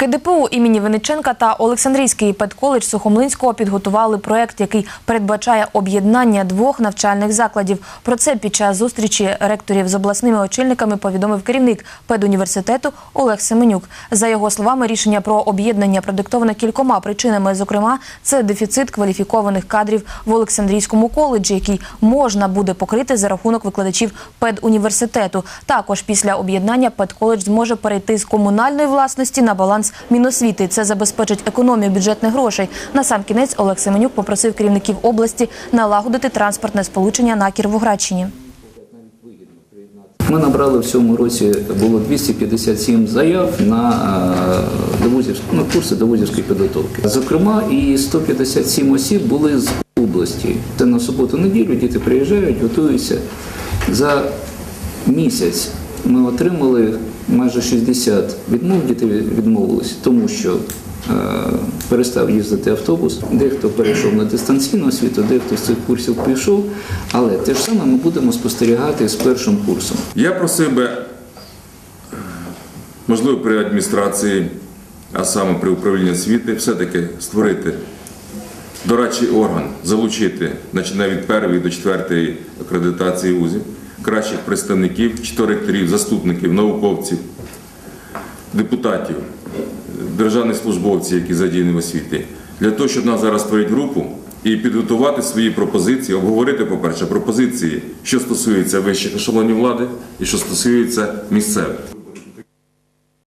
КДПУ імені Винниченка та Олександрійський педколедж Сухомлинського підготували проект, який передбачає об'єднання двох навчальних закладів. Про це під час зустрічі ректорів з обласними очільниками повідомив керівник педуніверситету Олег Семенюк. За його словами, рішення про об'єднання продиктоване кількома причинами. Зокрема, це дефіцит кваліфікованих кадрів в Олександрійському коледжі, який можна буде покрити за рахунок викладачів педуніверситету. Також після об'єднання педколедж зможе перейти з комунальної власності на баланс Міносвіти. Це забезпечить економію бюджетних грошей. На сам кінець Олег Семенюк попросив керівників області налагодити транспортне сполучення на Кіровоградщині. Ми набрали в цьому році було 257 заяв на е, ну, курси довузівської підготовки. Зокрема, і 157 осіб були з області. Це на суботу-неділю діти приїжджають, готуються. За місяць ми отримали майже 60 відмов. Діти відмовились, тому що е, перестав їздити автобус. Дехто перейшов на дистанційну освіту, дехто з цих курсів пішов. Але те ж саме ми будемо спостерігати з першим курсом. Я просив би, можливо, при адміністрації, а саме при управлінні освіти, все-таки створити дорадчий орган, залучити, починає від першої до четвертої акредитації вузів, кращих представників, чи то ректорів, заступників, науковців, депутатів, державних службовців, які задіяні в освіті, для того, щоб нас зараз створити групу і підготувати свої пропозиції, обговорити, по-перше, пропозиції, що стосується вищих ешелонів влади і що стосується місцевих.